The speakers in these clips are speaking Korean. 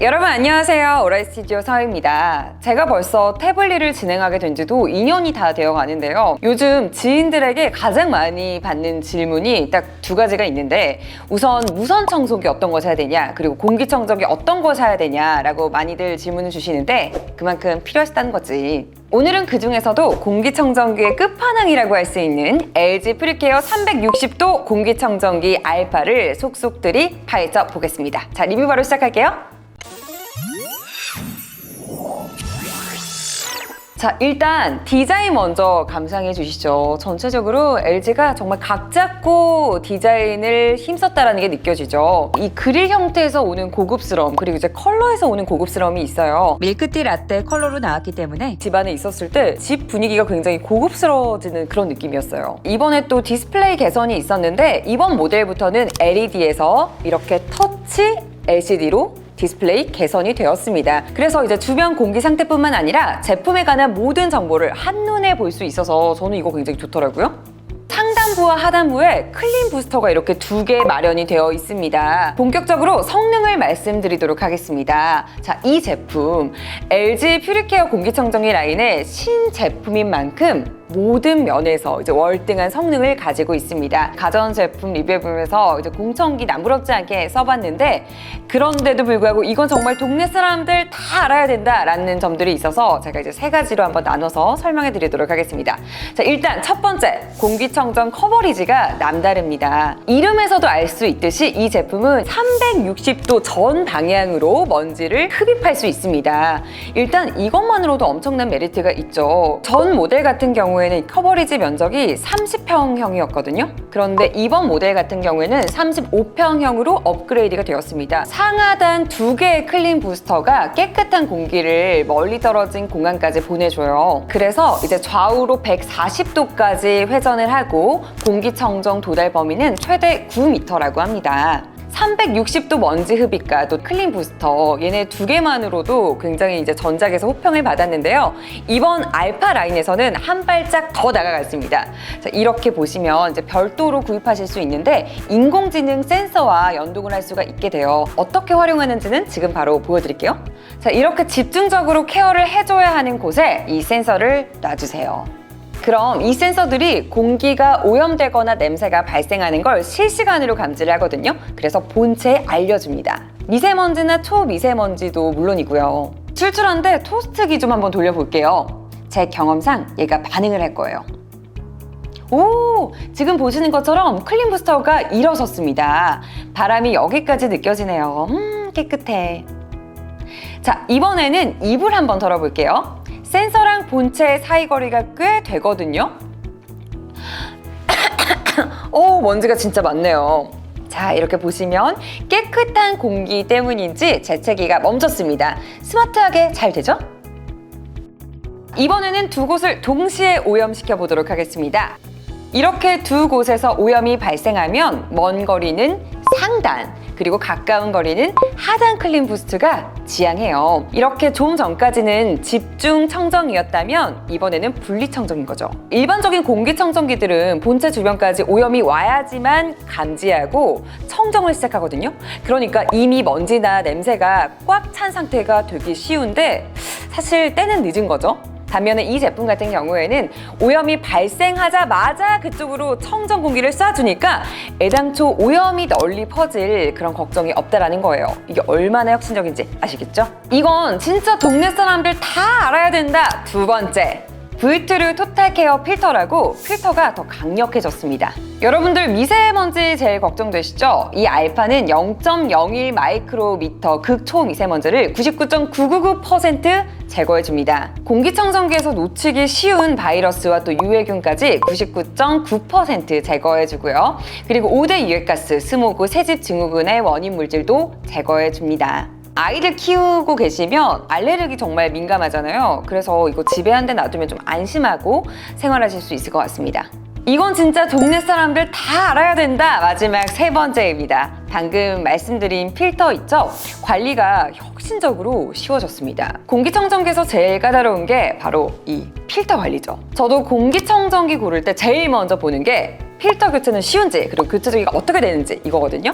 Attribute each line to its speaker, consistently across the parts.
Speaker 1: 여러분 안녕하세요. 오라이 스튜디오 서입니다. 제가 벌써 태블릿을 진행하게 된 지도 2년이 다 되어 가는데요. 요즘 지인들에게 가장 많이 받는 질문이 딱 두 가지가 있는데 우선 무선 청소기 어떤 거 사야 되냐 그리고 공기청정기 어떤 거 사야 되냐 라고 많이들 질문을 주시는데 그만큼 필요하시다는 거지. 오늘은 그 중에서도 공기청정기의 끝판왕이라고 할 수 있는 LG 프리케어 360도 공기청정기 알파를 속속들이 파헤쳐 보겠습니다. 자, 리뷰 바로 시작할게요. 자, 일단 디자인 먼저 감상해 주시죠. 전체적으로 LG가 정말 각 잡고 디자인을 힘썼다라는 게 느껴지죠. 이 그릴 형태에서 오는 고급스러움, 그리고 이제 컬러에서 오는 고급스러움이 있어요.
Speaker 2: 밀크티 라떼 컬러로 나왔기 때문에
Speaker 1: 집 안에 있었을 때 집 분위기가 굉장히 고급스러워지는 그런 느낌이었어요. 이번에 또 디스플레이 개선이 있었는데 이번 모델부터는 LED에서 이렇게 터치 LCD로 디스플레이 개선이 되었습니다. 그래서 이제 주변 공기 상태뿐만 아니라 제품에 관한 모든 정보를 한눈에 볼 수 있어서 저는 이거 굉장히 좋더라고요. 상단부와 하단부에 클린 부스터가 이렇게 두 개 마련이 되어 있습니다. 본격적으로 성능을 말씀드리도록 하겠습니다. 자, 이 제품 LG 퓨리케어 공기청정기 라인의 신제품인 만큼 모든 면에서 이제 월등한 성능을 가지고 있습니다. 가전 제품 리뷰해 보면서 이제 공청기 남부럽지 않게 써봤는데 그런데도 불구하고 이건 정말 동네 사람들 다 알아야 된다라는 점들이 있어서 제가 이제 세 가지로 한번 나눠서 설명해 드리도록 하겠습니다. 자, 일단 첫 번째 공기청정 커버리지가 남다릅니다. 이름에서도 알 수 있듯이 이 제품은 360도 전 방향으로 먼지를 흡입할 수 있습니다. 일단 이것만으로도 엄청난 메리트가 있죠. 전 모델 같은 경우 에는 커버리지 면적이 30평형이었거든요. 그런데 이번 모델 같은 경우에는 35평형으로 업그레이드가 되었습니다. 상하단 두 개의 클린 부스터가 깨끗한 공기를 멀리 떨어진 공간까지 보내줘요. 그래서 이제 좌우로 140도까지 회전을 하고 공기청정 도달 범위는 최대 9m라고 합니다. 360도 먼지 흡입과 또 클린 부스터 얘네 두 개만으로도 굉장히 이제 전작에서 호평을 받았는데요. 이번 알파 라인에서는 한 발짝 더 나아갔습니다. 자, 이렇게 보시면 이제 별도로 구입하실 수 있는데 인공지능 센서와 연동을 할 수가 있게 돼요. 어떻게 활용하는지는 지금 바로 보여드릴게요. 자, 이렇게 집중적으로 케어를 해줘야 하는 곳에 이 센서를 놔주세요. 그럼 이 센서들이 공기가 오염되거나 냄새가 발생하는 걸 실시간으로 감지를 하거든요. 그래서 본체에 알려줍니다. 미세먼지나 초미세먼지도 물론이고요. 출출한데 토스트기 좀 한번 돌려볼게요. 제 경험상 얘가 반응을 할 거예요. 오, 지금 보시는 것처럼 클린 부스터가 일어섰습니다. 바람이 여기까지 느껴지네요. 음, 깨끗해. 자, 이번에는 입을 한번 덜어볼게요. 센서랑 본체 사이 거리가 꽤 되거든요. 오, 먼지가 진짜 많네요. 자, 이렇게 보시면 깨끗한 공기 때문인지 재채기가 멈췄습니다. 스마트하게 잘 되죠? 이번에는 두 곳을 동시에 오염시켜 보도록 하겠습니다. 이렇게 두 곳에서 오염이 발생하면 먼 거리는 상단, 그리고 가까운 거리는 하단 클린 부스트가 지향해요. 이렇게 좀 전까지는 집중 청정이었다면 이번에는 분리 청정인 거죠. 일반적인 공기 청정기들은 본체 주변까지 오염이 와야지만 감지하고 청정을 시작하거든요. 그러니까 이미 먼지나 냄새가 꽉 찬 상태가 되기 쉬운데 사실 때는 늦은 거죠. 반면에 이 제품 같은 경우에는 오염이 발생하자마자 그쪽으로 청정 공기를 쏴주니까 애당초 오염이 널리 퍼질 그런 걱정이 없다라는 거예요. 이게 얼마나 혁신적인지 아시겠죠? 이건 진짜 동네 사람들 다 알아야 된다. 두 번째. V2류 토탈 케어 필터라고 필터가 더 강력해졌습니다. 여러분들 미세먼지 제일 걱정되시죠? 이 알파는 0.01 마이크로미터 극초 미세먼지를 99.999% 제거해줍니다. 공기청정기에서 놓치기 쉬운 바이러스와 또 유해균까지 99.9% 제거해주고요. 그리고 5대 유해가스, 스모그, 새집 증후군의 원인 물질도 제거해줍니다. 아이를 키우고 계시면 알레르기 정말 민감하잖아요. 그래서 이거 집에 한 대 놔두면 좀 안심하고 생활하실 수 있을 것 같습니다. 이건 진짜 동네 사람들 다 알아야 된다. 마지막 세 번째입니다. 방금 말씀드린 필터 있죠? 관리가 혁신적으로 쉬워졌습니다. 공기청정기에서 제일 까다로운 게 바로 이 필터 관리죠. 저도 공기청정기 고를 때 제일 먼저 보는 게 필터 교체는 쉬운지 그리고 교체 주기가 어떻게 되는지 이거거든요.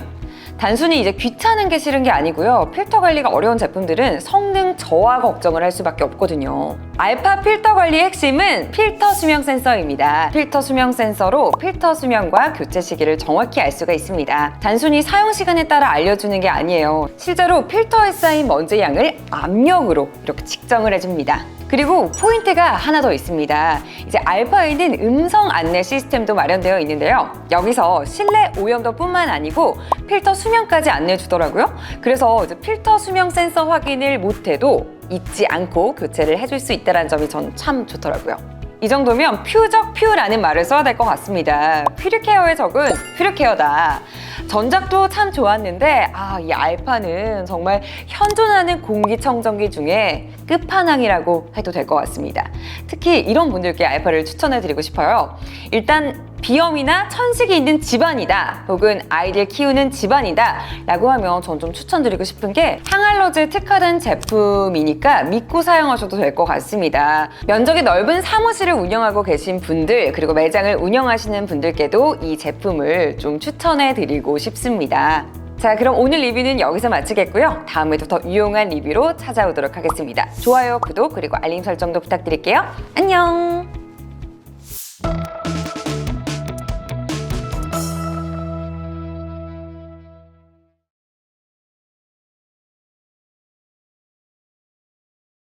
Speaker 1: 단순히 이제 귀찮은 게 싫은 게 아니고요. 필터 관리가 어려운 제품들은 성능 저하 걱정을 할 수밖에 없거든요. 알파 필터 관리의 핵심은 필터 수명 센서입니다. 필터 수명 센서로 필터 수명과 교체 시기를 정확히 알 수가 있습니다. 단순히 사용 시간에 따라 알려주는 게 아니에요. 실제로 필터에 쌓인 먼지 양을 압력으로 이렇게 측정을 해줍니다. 그리고 포인트가 하나 더 있습니다. 이제 알파에는 음성 안내 시스템도 마련되어 있는데요. 여기서 실내 오염도뿐만 아니고 필터 수명까지 안내해 주더라고요. 그래서 이제 필터 수명 센서 확인을 못해도 잊지 않고 교체를 해줄 수 있다는 점이 전 참 좋더라고요. 이 정도면 퓨적 퓨라는 말을 써야 될 것 같습니다. 퓨리케어의 적은 퓨리케어다. 전작도 참 좋았는데 아 이 알파는 정말 현존하는 공기청정기 중에 끝판왕이라고 해도 될 것 같습니다. 특히 이런 분들께 알파를 추천해 드리고 싶어요. 일단 비염이나 천식이 있는 집안이다. 혹은 아이들 키우는 집안이다. 라고 하면 전 좀 추천드리고 싶은 게 항알러즈에 특화된 제품이니까 믿고 사용하셔도 될 것 같습니다. 면적이 넓은 사무실을 운영하고 계신 분들 그리고 매장을 운영하시는 분들께도 이 제품을 좀 추천해 드리고 싶습니다. 자 그럼 오늘 리뷰는 여기서 마치겠고요. 다음에도 더 유용한 리뷰로 찾아오도록 하겠습니다. 좋아요 구독 그리고 알림 설정도 부탁드릴게요. 안녕